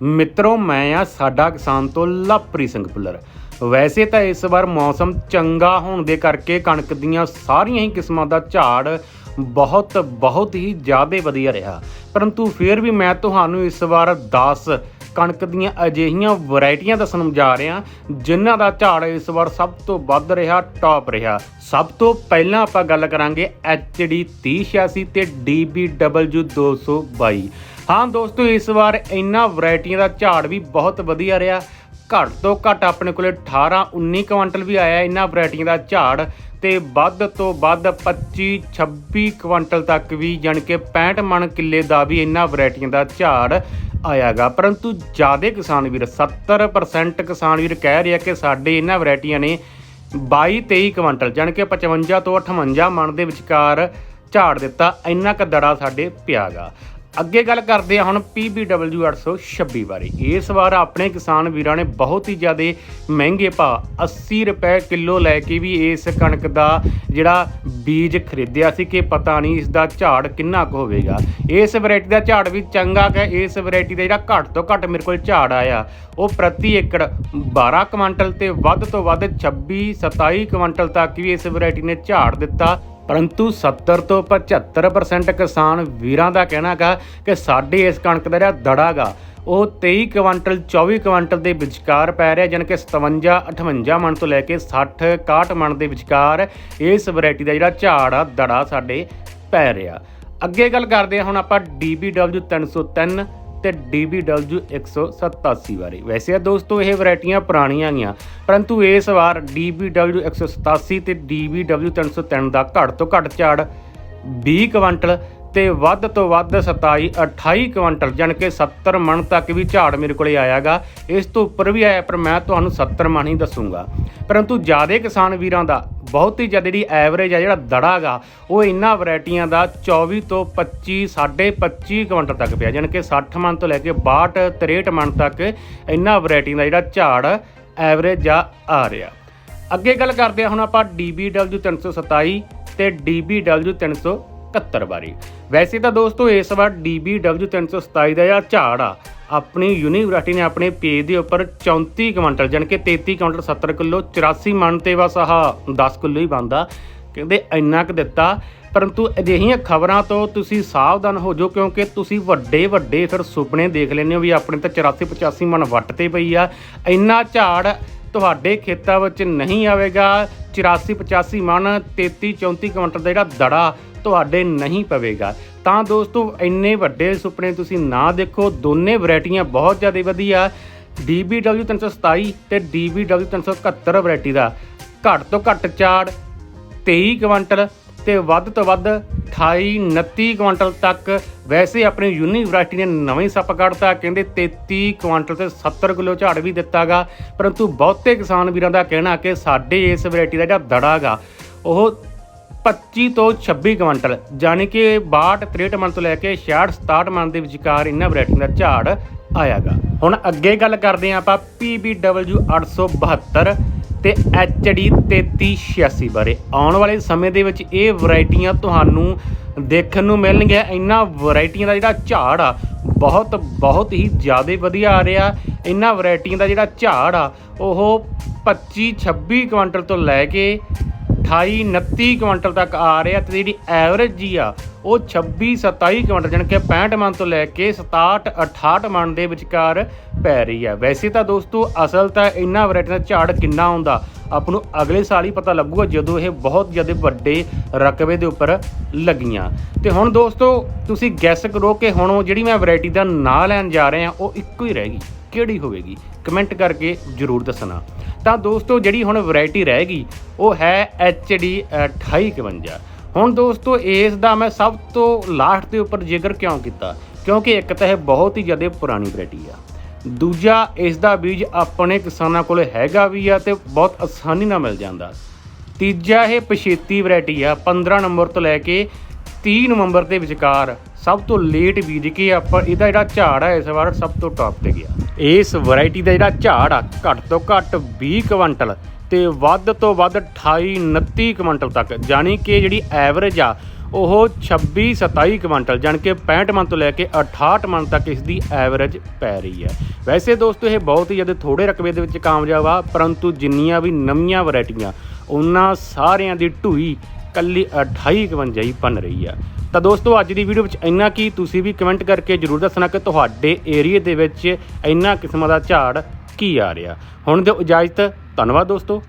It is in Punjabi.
ਮਿੱਤਰੋ, ਮੈਂ ਆ ਸਾਡਾ ਕਿਸਾਨ ਤੋਂ ਲਾਪਰੀ ਸਿੰਘ ਪੁੱਲਰ ਵੈਸੇ ਤਾਂ ਇਸ ਵਾਰ ਮੌਸਮ ਚੰਗਾ ਹੋਣ ਦੇ ਕਰਕੇ ਕਣਕ ਦੀਆਂ ਸਾਰੀਆਂ ਹੀ ਕਿਸਮਾਂ ਦਾ ਝਾੜ ਬਹੁਤ ਬਹੁਤ ਹੀ ਜ਼ਿਆਦਾ ਵਧੀਆ ਰਿਹਾ। ਪਰੰਤੂ ਫਿਰ ਵੀ ਮੈਂ ਤੁਹਾਨੂੰ ਇਸ ਵਾਰ 10 ਕਣਕ ਦੀਆਂ ਅਜਿਹੀਆਂ ਵੈਰਾਈਟੀਆਂ ਦੱਸਣ ਜਾ ਰਿਹਾ, ਜਿਨ੍ਹਾਂ ਦਾ ਝਾੜ ਇਸ ਵਾਰ ਸਭ ਤੋਂ ਵੱਧ ਰਿਹਾ ਟੌਪ ਰਿਹਾ। ਸਭ ਤੋਂ ਪਹਿਲਾਂ ਆਪਾਂ ਗੱਲ ਕਰਾਂਗੇ HD 3086 ਤੇ DBW 222 ਹਾਂ ਦੋਸਤੋ, ਇਸ ਵਾਰ ਇਹਨਾਂ ਵੈਰਾਈਟੀਆਂ ਦਾ ਝਾੜ ਵੀ ਬਹੁਤ ਵਧੀਆ ਰਿਹਾ। ਘੱਟ ਤੋਂ ਘੱਟ ਆਪਣੇ ਕੋਲੇ 18 19 ਕੁਇੰਟਲ ਵੀ ਆਇਆ ਇਹਨਾਂ ਵੈਰਾਈਟੀਆਂ ਦਾ ਝਾੜ ਤੇ ਵੱਧ ਤੋਂ ਵੱਧ 25 26 ਕੁਇੰਟਲ ਤੱਕ ਵੀ ਜਾਣੀ ਕਿ 65 ਮਣ ਕਿੱਲੇ ਦਾ ਵੀ ਇਹਨਾਂ ਵੈਰਾਈਟੀਆਂ ਦਾ ਝਾੜ ਆਇਆਗਾ। ਪਰੰਤੂ ਜਿਆਦੇ ਕਿਸਾਨ ਵੀਰ 70% ਕਿਸਾਨ ਵੀਰ ਕਹਿ ਰਿਹਾ ਕਿ ਸਾਡੇ ਇਹਨਾਂ ਵੈਰਾਈਟੀਆਂ ਨੇ 22 23 ਕੁਇੰਟਲ ਜਾਣੀ ਕਿ 55 ਤੋਂ 58 ਮਣ ਦੇ ਵਿਚਕਾਰ ਝਾੜ ਦਿੱਤਾ, ਇੰਨਾ ਕੁ ਦੜਾ ਸਾਡੇ ਪਿਆਗਾ। ਅੱਗੇ ਗੱਲ ਕਰਦੇ ਹਾਂ ਹੁਣ PBW 826 ਬਾਰੇ। ਇਸ ਵਾਰ ਆਪਣੇ ਕਿਸਾਨ ਵੀਰਾਂ ਨੇ ਬਹੁਤ ਹੀ ਜ਼ਿਆਦਾ ਮਹਿੰਗੇ ਭਾਅ 80 ਰੁਪਏ ਕਿਲੋ ਲੈ ਕੇ ਵੀ ਇਸ ਕਣਕ ਦਾ ਜਿਹੜਾ ਬੀਜ ਖਰੀਦਿਆ ਸੀ ਕਿ ਪਤਾ ਨਹੀਂ ਇਸ ਦਾ ਝਾੜ ਕਿੰਨਾ ਕੁ ਹੋਵੇਗਾ। ਇਸ ਵੈਰਾਈਟੀ ਦਾ ਝਾੜ ਵੀ ਚੰਗਾ ਹੈ, ਇਸ ਵੈਰਾਈਟੀ ਦਾ ਜਿਹੜਾ ਘੱਟ ਤੋਂ ਘੱਟ ਮੇਰੇ ਕੋਲ ਝਾੜ ਆਇਆ, ਉਹ ਪ੍ਰਤੀ ਏਕੜ 12 ਕੁਇੰਟਲ ਤੇ ਵੱਧ ਤੋਂ ਵੱਧ 26 27 ਕੁਇੰਟਲ ਤੱਕ ਵੀ ਇਸ ਵੈਰਾਈਟੀ ਨੇ ਝਾੜ ਦਿੱਤਾ। ਪਰੰਤੂ 70 ਤੋਂ 75% ਕਿਸਾਨ ਵੀਰਾਂ ਦਾ ਕਹਿਣਾ ਹੈਗਾ ਕਿ ਸਾਡੇ ਇਸ ਕਣਕ ਦਾ ਜਿਹੜਾ ਦੜਾਗਾ ਉਹ 23 ਕੁਇੰਟਲ 24 ਕੁਇੰਟਲ ਦੇ ਵਿਚਕਾਰ ਪੈ ਰਿਹਾ, ਜਾਣੀ ਕਿ 57 58 ਮਣ ਤੋਂ ਲੈ ਕੇ 60 61 ਮਣ ਦੇ ਵਿਚਕਾਰ ਇਸ ਵੈਰਾਈਟੀ ਦਾ ਜਿਹੜਾ ਝਾੜ ਆ, ਦੜਾ ਸਾਡੇ ਪੈ ਰਿਹਾ। ਅੱਗੇ ਗੱਲ ਕਰਦੇ ਹਾਂ, ਹੁਣ ਆਪਾਂ DBW 303 ਤੇ DBW 187 ਬਾਰੇ। ਵੈਸੇ ਆ ਦੋਸਤੋ, ਇਹ ਵੈਰਾਈਟੀਆਂ ਪੁਰਾਣੀਆਂ ਗੀਆਂ, ਪਰੰਤੂ ਇਸ ਵਾਰ DBW 187 ਤੇ DBW 303 ਦਾ ਘੱਟ ਤੋਂ ਘੱਟ ਝਾੜ 20 ਕੁਇੰਟਲ ਤੇ ਵੱਧ ਤੋਂ ਵੱਧ 27 28 ਕੁਇੰਟਲ, ਜਾਣੀ ਕਿ 70 ਮਣ ਤੱਕ ਵੀ ਝਾੜ ਮੇਰੇ ਕੋਲੇ ਆਇਆਗਾ। ਇਸ ਤੋਂ ਉੱਪਰ ਵੀ ਆਇਆ, ਪਰ ਮੈਂ ਤੁਹਾਨੂੰ 70 ਮਣ ਹੀ ਦੱਸੂਗਾ। ਪਰੰਤੂ ਜ਼ਿਆਦਾ ਕਿਸਾਨ ਵੀਰਾਂ ਦਾ ਬਹੁਤ ਹੀ ਜ਼ਿਆਦਾ ਜਿਹੜੀ ਐਵਰੇਜ ਆ ਜਿਹੜਾ ਦੜਾਗਾ ਉਹ ਇਹਨਾਂ ਵੈਰਾਈਟੀਆਂ ਦਾ 24 ਤੋਂ 25 25 ਕੁਇੰਟਲ ਤੱਕ ਪਿਆ, ਜਾਣੀ ਕਿ 60 ਮਣ ਤੋਂ ਲੈ ਕੇ 62 63 ਮਣ ਤੱਕ ਇਹਨਾਂ ਵੈਰਾਈਟੀਆਂ ਦਾ ਜਿਹੜਾ ਝਾੜ ਐਵਰੇਜ ਆ ਆ ਰਿਹਾ। ਅੱਗੇ ਗੱਲ ਕਰਦੇ ਹਾਂ ਹੁਣ ਆਪਾਂ DBW 327 ਤੇ DBW 371 ਬਾਰੇ। ਵੈਸੇ ਤਾਂ ਦੋਸਤੋ, ਇਸ ਵਾਰ DBW 327 ਦਾ ਜਿਹੜਾ ਝਾੜ ਆ ਆਪਣੀ ਯੂਨੀਵਰਸਿਟੀ ਨੇ ਆਪਣੇ ਪੇਜ ਦੇ ਉੱਪਰ 34 ਕੁਇੰਟਲ, ਜਾਣੀ ਕਿ 33 ਕੁਇੰਟਲ 70 ਕਿਲੋ 84 ਮਣ ਤੇ ਬਸ ਆਹ 10 ਕਿਲੋ ਹੀ ਬੰਦਾ ਕਹਿੰਦੇ ਇੰਨਾ ਕੁ ਦਿੱਤਾ। ਪਰੰਤੂ ਅਜਿਹੀਆਂ ਖਬਰਾਂ ਤੋਂ ਤੁਸੀਂ ਸਾਵਧਾਨ ਹੋ ਜਾਓ, ਕਿਉਂਕਿ ਤੁਸੀਂ ਵੱਡੇ ਵੱਡੇ ਫਿਰ ਸੁਪਨੇ ਦੇਖ ਲੈਂਦੇ ਹੋ ਵੀ ਆਪਣੇ ਤਾਂ 84 85 ਮਣ ਵੱਟ ਤੇ ਪਈ ਆ। ਇੰਨਾ ਝਾੜ ਤੁਹਾਡੇ ਖੇਤਾਂ ਵਿੱਚ ਨਹੀਂ ਆਵੇਗਾ। 84 85 ਮਣ 33 34 ਕੁਇੰਟਲ ਦਾ ਜਿਹੜਾ ਦੜਾ ਤੁਹਾਡੇ ਨਹੀਂ ਪਵੇਗਾ। ਤਾਂ ਦੋਸਤੋ, ਇੰਨੇ ਵੱਡੇ ਸੁਪਨੇ ਤੁਸੀਂ ਨਾ ਦੇਖੋ। ਦੋਨੇ ਵੈਰਾਈਟੀਆਂ ਬਹੁਤ ਜ਼ਿਆਦਾ ਵਧੀਆ। DBW 327 ਤੇ DBW 371 ਵੈਰਾਈਟੀ ਦਾ। ਘੱਟ ਤੋਂ ਘੱਟ ਝਾੜ 23 ਕੁਇੰਟਲ ਤੇ ਵੱਧ ਤੋਂ ਵੱਧ 28 29 ਕੁਇੰਟਲ ਤੱਕ। ਵੈਸੇ ਆਪਣੀ ਯੂਨੀਵਰਸਿਟੀ ਨੇ ਨਵੇਂ ਸੱਪ ਕੱਢਤਾ, ਕਹਿੰਦੇ 33 ਕੁਇੰਟਲ ਤੇ 70 ਕਿਲੋ ਝਾੜ ਵੀ ਦਿੱਤਾਗਾ। ਪਰੰਤੂ ਬਹੁਤੇ ਕਿਸਾਨ ਵੀਰਾਂ ਦਾ ਕਹਿਣਾ ਕਿ ਸਾਡੇ ਇਸ ਵੈਰਾਈਟੀ ਦਾ ਜਿਹੜਾ ਦੜਾਗਾ ਉਹ 25 ਤੋਂ 26 ਕੁਇੰਟਲ ਯਾਨੀ ਕਿ 62 63 ਮਣ ਤੋਂ ਲੈ ਕੇ 66 67 ਮਣ ਦੇ ਵਿਚਕਾਰ ਇਹਨਾਂ ਵੈਰਾਈਟੀਆਂ ਦਾ ਝਾੜ ਆਇਆਗਾ। ਹੁਣ ਅੱਗੇ ਗੱਲ ਕਰਦੇ ਹਾਂ ਆਪਾਂ PBW 872 ਤੇ HD 3386 ਬਾਰੇ। ਆਉਣ ਵਾਲੇ ਸਮੇਂ ਦੇ ਵਿੱਚ ਇਹ ਵੈਰਾਈਟੀਆਂ ਤੁਹਾਨੂੰ ਦੇਖਣ ਨੂੰ ਮਿਲਣਗੀਆਂ। ਇਹਨਾਂ ਵੈਰਾਈਟੀਆਂ ਦਾ ਜਿਹੜਾ ਝਾੜ ਆ, ਬਹੁਤ ਬਹੁਤ ਹੀ ਜ਼ਿਆਦਾ ਵਧੀਆ ਆ ਰਿਹਾ। ਇਹਨਾਂ ਵੈਰਾਈਟੀਆਂ ਦਾ ਜਿਹੜਾ ਝਾੜ ਆ, ਉਹ 25 26 ਕੁਇੰਟਲ ਤੋਂ ਲੈ ਕੇ 28 29 ਕੁਇੰਟਲ ਤੱਕ ਆ ਰਿਹਾ ਤੇ ਜਿਹੜੀ ਐਵਰੇਜ ਜੀ ਆ, ਉਹ 26 27 ਕੁਇੰਟਲ, ਜਾਣੀ ਕਿ 65 ਮਣ ਤੋਂ ਲੈ ਕੇ 67 68 ਮਣ ਦੇ ਵਿਚਕਾਰ ਪੈ ਰਹੀ ਆ। ਵੈਸੇ ਤਾਂ ਦੋਸਤੋ, ਅਸਲ ਤਾਂ ਇਹਨਾਂ ਵੈਰਾਈਟੀ ਦਾ ਝਾੜ ਕਿੰਨਾ ਆਉਂਦਾ ਆਪ ਨੂੰ ਅਗਲੇ ਸਾਲ ਹੀ ਪਤਾ ਲੱਗੂਗਾ ਜਦੋਂ ਇਹ ਬਹੁਤ ਜ਼ਿਆਦਾ ਵੱਡੇ ਰਕਬੇ ਦੇ ਉੱਪਰ ਲੱਗੀਆਂ। ਤੇ ਹੁਣ ਦੋਸਤੋ, ਤੁਸੀਂ ਗੈਸ ਕਰੋ ਕਿ ਹੁਣ ਉਹ ਜਿਹੜੀ ਮੈਂ ਵੈਰਾਈਟੀ ਦਾ ਨਾਂ ਲੈਣ ਜਾ ਰਹੇ ਹਾਂ ਉਹ ਇੱਕੋ ਹੀ ਰਹਿ ਗਈ। ਕਿਹੜੀ ਹੋਵੇਗੀ? ਕਮੈਂਟ ਕਰਕੇ ਜਰੂਰ ਦੱਸਣਾ। ਤਾਂ ਦੋਸਤੋ, ਜਿਹੜੀ ਹੁਣ ਵੈਰਾਈਟੀ ਰਹੇਗੀ ਉਹ ਹੈ HD 2851 ਹੁਣ ਦੋਸਤੋ, ਇਸ ਦਾ ਮੈਂ ਸਭ ਤੋਂ ਲਾਸਟ ਦੇ ਉੱਪਰ ਜ਼ਿਕਰ ਕਿਉਂ ਕੀਤਾ? ਕਿਉਂਕਿ ਇੱਕ ਤਾਂ ਇਹ ਬਹੁਤ ਹੀ ਜ਼ਿਆਦਾ ਪੁਰਾਣੀ ਵੈਰਾਈਟੀ ਆ। ਦੂਜਾ, ਇਸ ਦਾ ਬੀਜ ਆਪਣੇ ਕਿਸਾਨਾਂ ਕੋਲ ਹੈਗਾ ਵੀ ਆ ਤੇ ਬਹੁਤ ਆਸਾਨੀ ਨਾਲ ਮਿਲ ਜਾਂਦਾ। ਤੀਜਾ, ਇਹ ਪਛੇਤੀ ਵੈਰਾਈਟੀ ਆ। 15 ਨੰਬਰ ਤੋਂ ਲੈ ਕੇ 30 ਨਵੰਬਰ ਦੇ ਵਿਚਕਾਰ ਸਭ ਤੋਂ ਲੇਟ ਬੀਜ ਕੇ ਆਪਾਂ, ਇਹਦਾ ਜਿਹੜਾ ਝਾੜ ਆ, ਇਸ ਵਾਰ ਸਭ ਤੋਂ ਟੌਪ ਤੇ ਗਿਆ। ਇਸ ਵੈਰਾਈਟੀ ਦਾ ਜਿਹੜਾ ਝਾੜ ਆ, ਘੱਟ ਤੋਂ ਘੱਟ 20 ਕੁਇੰਟਲ ਤੇ ਵੱਧ ਤੋਂ ਵੱਧ 28 29 ਕੁਇੰਟਲ ਤੱਕ ਜਾਨੀ ਕਿ ਜਿਹੜੀ ਐਵਰੇਜ ਆ, ਉਹ 26 27 ਕੁਇੰਟਲ, ਜਾਣੀ ਕਿ 65 ਮਣ ਤੋਂ ਲੈ ਕੇ 68 ਮਣ ਤੱਕ ਇਸ ਦੀ ਐਵਰੇਜ ਪੈ ਰਹੀ ਹੈ। ਵੈਸੇ ਦੋਸਤੋ, ਇਹ ਬਹੁਤ ਹੀ ਜ਼ਿਆਦਾ ਥੋੜੇ ਰਕਬੇ ਦੇ ਵਿੱਚ ਕਾਮਯਾਬ ਆ, ਪਰੰਤੂ ਜਿੰਨੀਆਂ ਵੀ ਨਵੀਆਂ ਵੈਰਾਈਟੀਆਂ ਉਹਨਾਂ ਸਾਰਿਆਂ ਦੀ ਢੂਈ ਕੱਲੀ 28 51 ਹੀ ਬਣ ਰਹੀ ਆ। ਤਾਂ ਦੋਸਤੋ, ਅੱਜ ਦੀ ਵੀਡੀਓ ਵਿੱਚ ਇੰਨਾ ਕੀ ਤੁਸੀਂ ਵੀ ਕਮੈਂਟ ਕਰਕੇ ਜਰੂਰ ਦੱਸਣਾ ਕਿ ਤੁਹਾਡੇ ਏਰੀਆ ਦੇ ਵਿੱਚ ਇੰਨਾ ਕਿਸਮਾਂ ਦਾ ਝਾੜ ਕੀ ਆ ਰਿਹਾ। ਹੁਣ ਦਿਓ ਇਜਾਜ਼ਤ, ਧੰਨਵਾਦ ਦੋਸਤੋ।